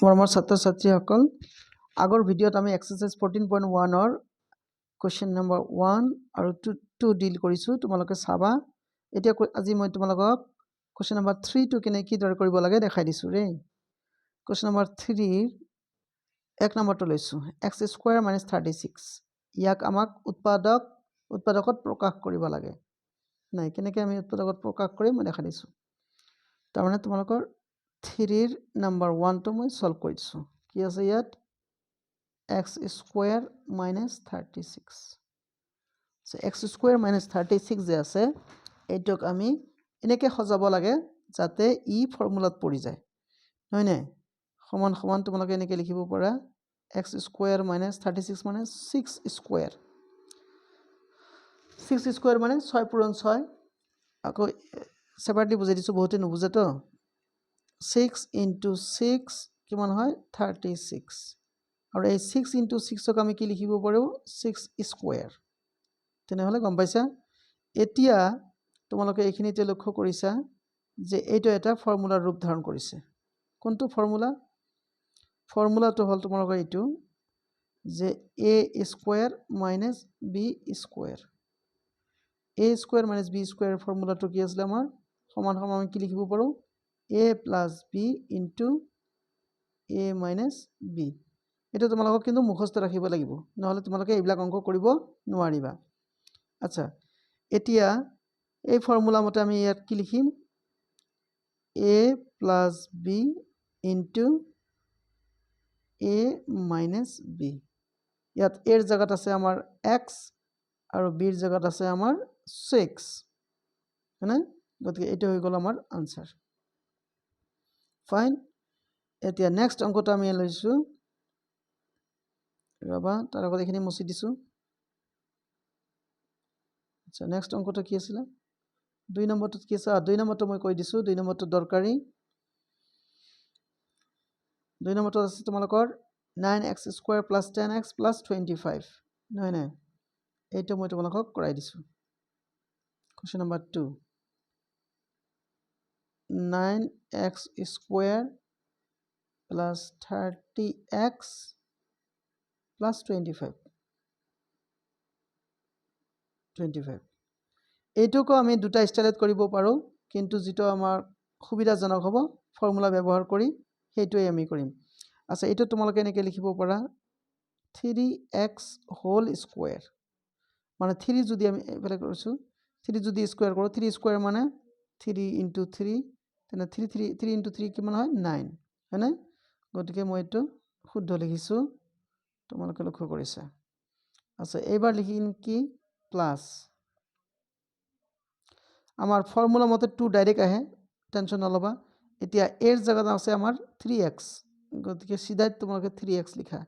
মৰমৰ ছাত্ৰ ছাত্ৰীসকল আগৰ ভিডিঅ'ত আমি এক্সাৰচাইজ ফৰ্টিন পইণ্ট ওৱানৰ কুৱেশ্যন নম্বৰ ওৱান আৰু টু টু ডিল কৰিছোঁ। তোমালোকে চাবা। এতিয়া আজি মই তোমালোকক কুৱেশ্যন নম্বৰ থ্ৰীটো কেনে কিদৰে কৰিব লাগে দেখাই দিছোঁ দেই। কুৱেশ্যন নম্বৰ থ্ৰীৰ এক নম্বৰটো লৈছোঁ। X square minus thirty six ইয়াক আমাক উৎপাদক উৎপাদকত প্ৰকাশ কৰিব লাগে। নাই কেনেকৈ আমি উৎপাদকত প্ৰকাশ কৰিম মই দেখাই দিছোঁ। তাৰমানে তোমালোকৰ থ্ৰীৰ নাম্বাৰ ওৱানটো মই চল্ভ কৰি দিছোঁ কি আছে ইয়াত? X square minus thirty six X square minus thirty six যে আছে, এইটোক আমি এনেকৈ সজাব লাগে যাতে ই ফৰ্মুলাত পৰি যায়। নহয়নে সমান সমান তোমালোকে এনেকৈ লিখিব পাৰা। X square minus thirty six মানে ছিক্স স্কুৱেৰ ছিক্স স্কুৱেৰ মানে ছয় পূৰণ ছয়। আকৌ ছেপাৰেটলি বুজাই দিছোঁ, বহুতে নুবুজেতো ছিক্স ইণ্টু ছিক্স কিমান হয়? থাৰ্টি ছিক্স আৰু এই ছিক্স ইণ্টু ছিক্সক আমি কি লিখিব পাৰোঁ? ছিক্স স্কুৱেৰ তেনেহ'লে গম পাইছা? এতিয়া তোমালোকে এইখিনিতে লক্ষ্য কৰিছা যে এইটো এটা ফৰ্মুলাৰ ৰূপ ধাৰণ কৰিছে। কোনটো ফৰ্মুলা? ফৰ্মুলাটো হ'ল তোমালোকৰ এইটো যে A square minus B square A square minus B square ফৰ্মুলাটো কি আছিলে আমাৰ? সমান সমান আমি কি লিখিব পাৰোঁ? A plus B into A minus B এইটো তোমালোকক কিন্তু মুখস্থ ৰাখিব লাগিব, নহ'লে তোমালোকে এইবিলাক অঙ্ক কৰিব নোৱাৰিবা। আচ্ছা এতিয়া এই ফৰ্মুলা মতে আমি ইয়াত কি লিখিম? A plus B into A minus B ইয়াত এৰ জেগাত আছে আমাৰ এক্স আৰু বিৰ জেগাত আছে আমাৰ ছিক্স হয়নে? গতিকে এইটো হৈ গ'ল আমাৰ আনচাৰ ফাইন এতিয়া নেক্সট অংকটো আমি লৈছোঁ। ৰ'বা, তাৰ আগত এইখিনি মচি দিছোঁ। আচ্ছা নেক্সট অংকটো কি আছিলে? দুই নম্বৰটোত কি আছে? দুই নম্বৰটো মই কৈ দিছোঁ। দুই নম্বৰটো দৰকাৰী। দুই নম্বৰটো আছে তোমালোকৰ nine X square plus ten X plus twenty five নহয়। নাই এইটো মই তোমালোকক কৰাই দিছোঁ। Question number two nine X square plus thirty X plus twenty five twenty five এইটোকো আমি দুটা ষ্টাইলত কৰিব পাৰোঁ কিন্তু যিটো আমাৰ সুবিধাজনক হ'ব ফৰ্মুলা ব্যৱহাৰ কৰি সেইটোৱে আমি কৰিম। আচ্ছা এইটো তোমালোকে এনেকৈ লিখিব পাৰা থ্ৰী এক্স হোল স্কুৱেৰ মানে থ্ৰী যদি আমি এইফালে কৰিছোঁ থ্ৰী যদি স্কুৱেৰ কৰোঁ থ্ৰী স্কুৱেৰ মানে থ্ৰী ইণ্টু থ্ৰী তেনে three three three into three কিমান হয়? নাইন হয়নে? গতিকে মই এইটো শুদ্ধ লিখিছোঁ। তোমালোকে লক্ষ্য কৰিছা। আচ্ছা এইবাৰ লিখিম কি? প্লাছ আমাৰ ফৰ্মুলা মতে টু ডাইৰেক্ট আহে। টেনশ্যন নল'বা। এতিয়া এৰ জেগাত আছে আমাৰ থ্ৰী এক্স গতিকে চিধাই তোমালোকে থ্ৰী এক্স লিখা।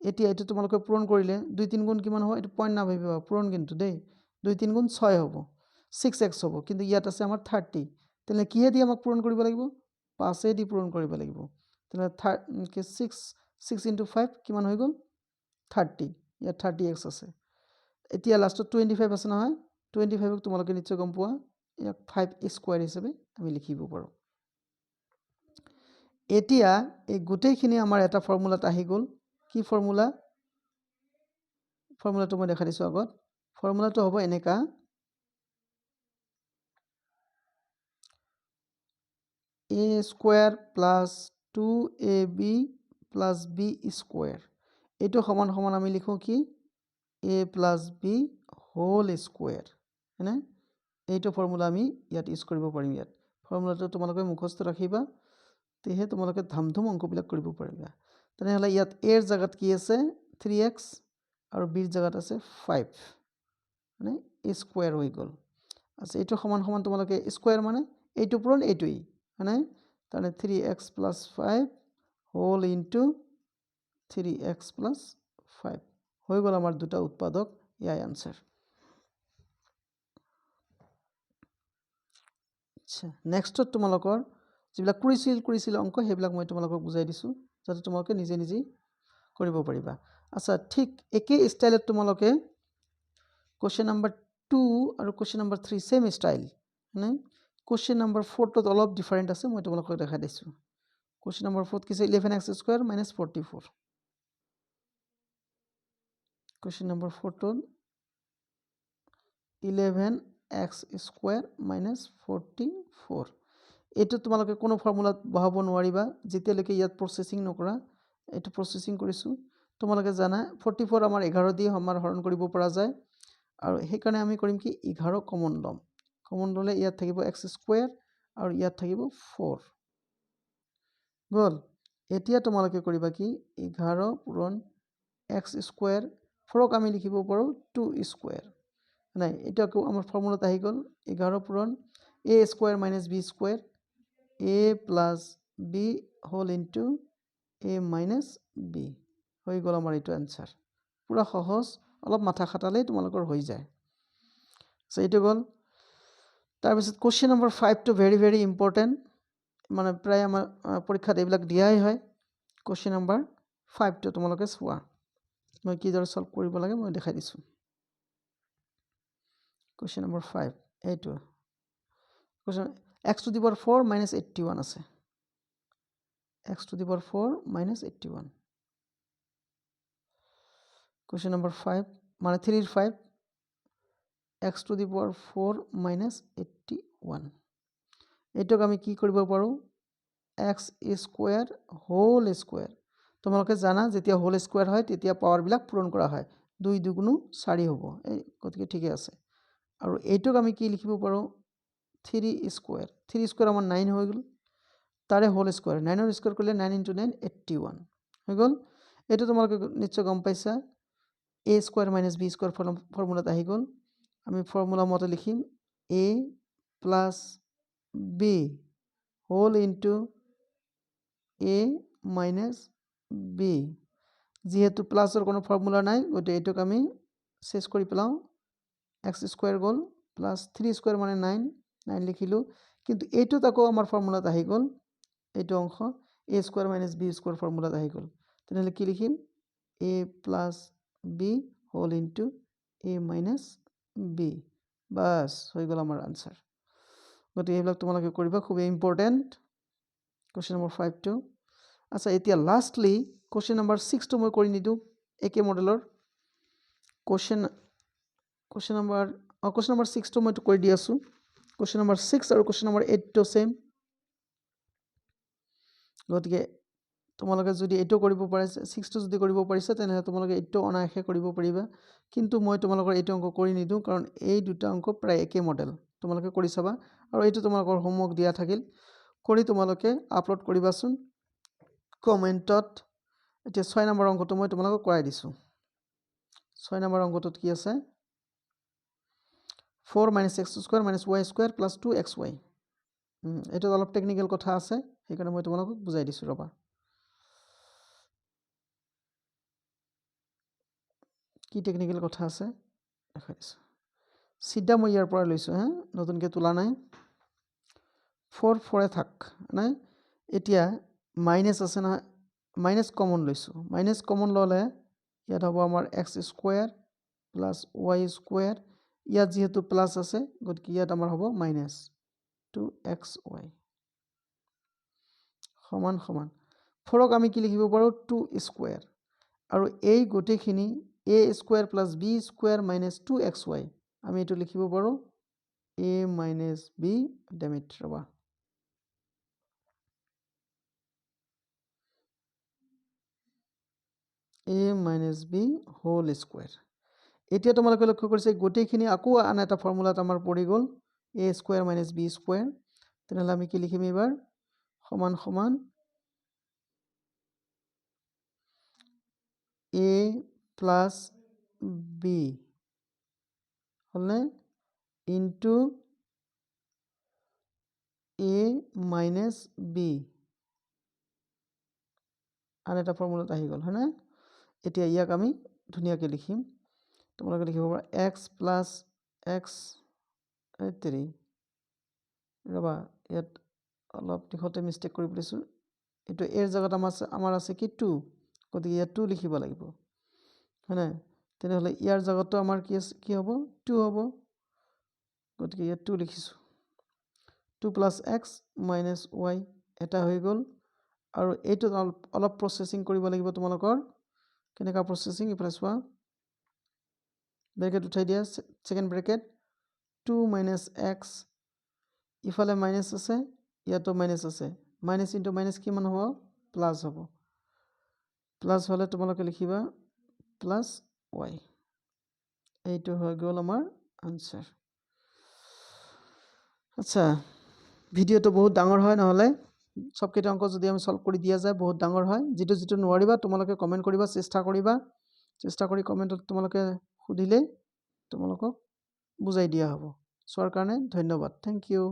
এতিয়া এইটো তোমালোকে পূৰণ কৰিলে, দুই তিনি গুণ কিমান হ'ব? এইটো পইণ্ট নাভাবিবা। পূৰণ কিন্তু দেই। দুই তিনি গুণ ছয় হ'ব। ছিক্স এক্স হ'ব। কিন্তু ইয়াত আছে আমাৰ থাৰ্টি তেনেহ'লে কিহেদি আমাক পূৰণ কৰিব লাগিব? পাঁচেদি পূৰণ কৰিব লাগিব। তেনেহ'লে থাৰ কি ছিক্স ছিক্স ইণ্টু ফাইভ কিমান হৈ গ'ল? থাৰ্টি ইয়াত থাৰ্টি এক্স আছে। এতিয়া লাষ্টত টুৱেণ্টি ফাইভ আছে নহয়। টুৱেণ্টি ফাইভক তোমালোকে নিশ্চয় গম পোৱা। ইয়াক ফাইভ স্কুৱাৰ হিচাপে আমি লিখিব পাৰোঁ। এতিয়া এই গোটেইখিনি আমাৰ এটা ফৰ্মুলাত আহি গ'ল। কি ফৰ্মুলা ফৰ্মুলাটো মই দেখাই দিছোঁ আগত। ফৰ্মুলাটো হ'ব এনেকুৱা A square plus two A B plus B square এইটো সমান সমান আমি লিখোঁ কি? A plus B whole square হয়নে? এইটো ফৰ্মুলা আমি ইয়াত ইউজ কৰিব পাৰিম ইয়াত। ফৰ্মুলাটো তোমালোকে মুখস্থ ৰাখিবা, তেহে তোমালোকে ধাম ধুম অংকবিলাক কৰিব পাৰিবা। তেনেহ'লে ইয়াত এৰ জেগাত কি আছে? থ্ৰী এক্স আৰু বিৰ জেগাত আছে ফাইভ মানে স্কুৱেৰ হৈ গ'ল। আচ্ছা এইটো সমান সমান তোমালোকে স্কুৱেৰ মানে এইটো পূৰণ এইটোৱেই। মানে তাৰমানে three X plus five whole into three X plus five হৈ গ'ল আমাৰ দুটা উৎপাদক ইয়াই আনচাৰ আচ্ছা নেক্সটত তোমালোকৰ যিবিলাক কৰিছিল কৰিছিল অঙ্ক, সেইবিলাক মই তোমালোকক বুজাই দিছোঁ, যাতে তোমালোকে নিজে নিজেই কৰিব পাৰিবা। আচ্ছা ঠিক একেই ষ্টাইলত তোমালোকে কুৱেশ্যন নম্বৰ টু আৰু question number three same style মানে কুৱেশ্যন নম্বৰ ফ'ৰটোত অলপ ডিফাৰেণ্ট আছে, মই তোমালোকক দেখাই দিছোঁ। কুৱেশ্যন নম্বৰ ফ'ৰত কি আছে? Eleven X square minus forty four question number ফ'ৰটোত eleven X square minus forty four এইটো তোমালোকে কোনো ফৰ্মুলাত বহাব নোৱাৰিবা, যেতিয়ালৈকে ইয়াত প্ৰচেছিং নকৰা। এইটো প্ৰচেছিং কৰিছোঁ। তোমালোকে জানা ফৰ্টি ফ'ৰ আমাৰ এঘাৰ দি আমাৰ হৰণ কৰিব পৰা যায়। আৰু সেইকাৰণে আমি কৰিম কি? এঘাৰ কমন ল'ম। কমন ল'লে ইয়াত থাকিব এক্স স্কুৱেৰ আৰু ইয়াত থাকিব ফ'ৰ গ'ল এতিয়া তোমালোকে কৰিবা কি এঘাৰ পূৰণ এক্স স্কুৱেৰ ফ'ৰক আমি লিখিব পাৰোঁ টু স্কুৱেৰ নাই এইটো আকৌ আমাৰ ফৰ্মুলাত আহি গ'ল এঘাৰ পূৰণ A square minus B square A plus B whole into A minus B হৈ গ'ল আমাৰ এইটো এনচাৰ পূৰা সহজ অলপ মাথা খাটালেই তোমালোকৰ হৈ যায় চ' এইটো গ'ল তাৰপিছত কুৱেশ্যন নম্বৰ ফাইভটো ভেৰি ভেৰি ইম্পৰ্টেণ্ট মানে প্ৰায় আমাৰ পৰীক্ষাত এইবিলাক দিয়াই হয়। কুৱেশ্যন নম্বৰ ফাইভটো তোমালোকে চোৱা মই কিদৰে ছল্ভ কৰিব লাগে মই দেখাই দিছোঁ। কুৱেশ্যন নম্বৰ ফাইভ এইটো। Question X to the power four minus eighty one আছে। X to the power four minus eighty one question number five মানে থ্ৰীৰ five X to the power four minus eighty one এইটোক আমি কি কৰিব পাৰোঁ? X square whole square তোমালোকে জানা, যেতিয়া হোল স্কুৱেৰ হয়, তেতিয়া পাৱাৰবিলাক পূৰণ কৰা হয়। দুই দুগুণো চাৰি হ'ব। এই গতিকে ঠিকে আছে। আৰু এইটোক আমি কি লিখিব পাৰোঁ? থ্ৰী স্কুৱেৰ থ্ৰী স্কুৱেৰ আমাৰ নাইন হৈ গ'ল। তাৰে হোল স্কুৱেৰ নাইনৰ স্কুৱেৰ কৰিলে nine into nine, eighty one. হৈ গ'ল। এইটো তোমালোকে নিশ্চয় গম পাইছা। A square minus B square ফৰ্মুলাত আহি গ'ল। আমি ফৰ্মুলা মতে লিখিম A plus B whole into A minus B যিহেতু প্লাছৰ কোনো ফৰ্মুলা নাই গতিকে এইটোক আমি চেছ কৰি পেলাওঁ এক্স স্কুৱেৰ গ'ল প্লাছ থ্ৰী স্কুৱেৰ মানে নাইন নাইন লিখিলোঁ। কিন্তু এইটোত আকৌ আমাৰ ফৰ্মুলাত আহি গ'ল। এইটো অংশ A square minus B square ফৰ্মুলাত আহি গ'ল। তেনেহ'লে কি লিখিম? A plus B whole into A minus B বাছ হৈ গ'ল আমাৰ আনচাৰ গতিকে এইবিলাক তোমালোকে কৰিবা, খুবেই ইম্পৰ্টেণ্ট কুৱেশ্যন নম্বৰ ফাইভটো আচ্ছা এতিয়া লাষ্টলি কুৱেশ্যন নম্বৰ ছিক্সটো মই কৰি নিদিওঁ একে মডেলৰ কুৱেশ্যন কুৱেশ্যন নম্বৰ অঁ কুৱেশ্যন নম্বৰ ছিক্সটো মই কৰি দি আছোঁ। কুৱেশ্যন নম্বৰ ছিক্স আৰু কুৱেশ্যন নম্বৰ এইটটো ছেইম গতিকে তোমালোকে যদি এইটো কৰিব পাৰিছে ছিক্সটো যদি কৰিব পাৰিছা, তেনেহ'লে তোমালোকে এইটো অনায়াসে কৰিব পাৰিবা। কিন্তু মই তোমালোকৰ এইটো অঙ্ক কৰি নিদিওঁ, কাৰণ এই দুটা অঙ্ক প্ৰায় একে মডেল তোমালোকে কৰি চাবা। আৰু এইটো তোমালোকৰ হোমৱৰ্ক দিয়া থাকিল। কৰি তোমালোকে আপলোড কৰিবাচোন। কমেণ্টত এতিয়া ছয় নম্বৰ অংকটো মই তোমালোকক কৰাই দিছোঁ। ছয় নম্বৰ অংকটোত কি আছে? Four minus X square minus Y square plus two X Y এইটোত অলপ টেকনিকেল কথা আছে, সেইকাৰণে মই তোমালোকক বুজাই দিছোঁ, ৰ'বা। কি টেকনিকেল কথা আছে? দেখাই দিছোঁ চিধা মই ইয়াৰ পৰা লৈছোঁ, হা? নতুনকৈ তোলা নাই। ফ'ৰ, ফ'ৰে থাক নাই এতিয়া মাইনাছ আছে নহয় মাইনাছ কমন লৈছোঁ। মাইনাছ কমন ল'লে ইয়াত হ'ব আমাৰ X square plus Y square ইয়াত যিহেতু প্লাছ আছে, গতিকে ইয়াত আমাৰ হ'ব মাইনাছ টু এক্স ৱাই সমান সমান। ফ'ৰক আমি কি লিখিব পাৰোঁ? টু স্কুৱেৰ আৰু এই গোটেইখিনি A square plus B square minus two X Y আমি এইটো লিখিব পাৰোঁ এ মাইনাছ বি ডেমিট ৰ'বা A minus B whole square এতিয়া তোমালোকে লক্ষ্য কৰিছে গোটেইখিনি আকৌ আন এটা ফৰ্মুলাত আমাৰ পৰি গ'ল। A square minus B square তেনেহ'লে আমি কি লিখিম এইবাৰ? সমান সমান। A plus B. হ'লনে? Into A minus B. আন এটা ফৰ্মুলাত আহি গ'ল হয়নে? এতিয়া ইয়াক আমি ধুনীয়াকৈ লিখিম। তোমালোকে লিখিব পাৰা এক্স প্লাছ এক্স থ্ৰী ৰ'বা ইয়াত অলপ দিশতে মিষ্টেক কৰি পেলাইছোঁ। এইটো এৰ জেগাত আমাৰ আছে আমাৰ আছে কি টু? গতিকে ইয়াত টু লিখিব লাগিব। হয়নে? তেনেহ'লে ইয়াৰ জেগাতো আমাৰ কি আছে? কি হ'ব? টু হ'ব। গতিকে ইয়াত টু লিখিছোঁ। Two plus X minus Y এটা হৈ গ'ল। আৰু এইটোত অলপ প্ৰচেছিং কৰিব লাগিব তোমালোকৰ। কেনেকুৱা প্ৰচেছিং ইফালে চোৱা। ব্ৰেকেট উঠাই দিয়া। Second bracket two minus X ইফালে মাইনাছ আছে, ইয়াতো মাইনাছ আছে। মাইনাছ ইনটু মাইনাছ কিমান হ'ব? প্লাছ হ'ব। প্লাছ হ'লে তোমালোকে লিখিবা প্লাছ ৱাই এইটো হৈ গ'ল আমাৰ আনচাৰ আচ্ছা ভিডিঅ'টো বহুত ডাঙৰ হয় নহ'লে চবকেইটা অংক যদি আমি চল্ভ কৰি দিয়া যায় বহুত ডাঙৰ হয় যিটো যিটো নোৱাৰিবা তোমালোকে কমেণ্ট কৰিবা চেষ্টা কৰিবা চেষ্টা কৰি কমেণ্টত তোমালোকে সুধিলেই তোমালোকক বুজাই দিয়া হ'ব চোৱাৰ কাৰণে ধন্যবাদ থেংক ইউ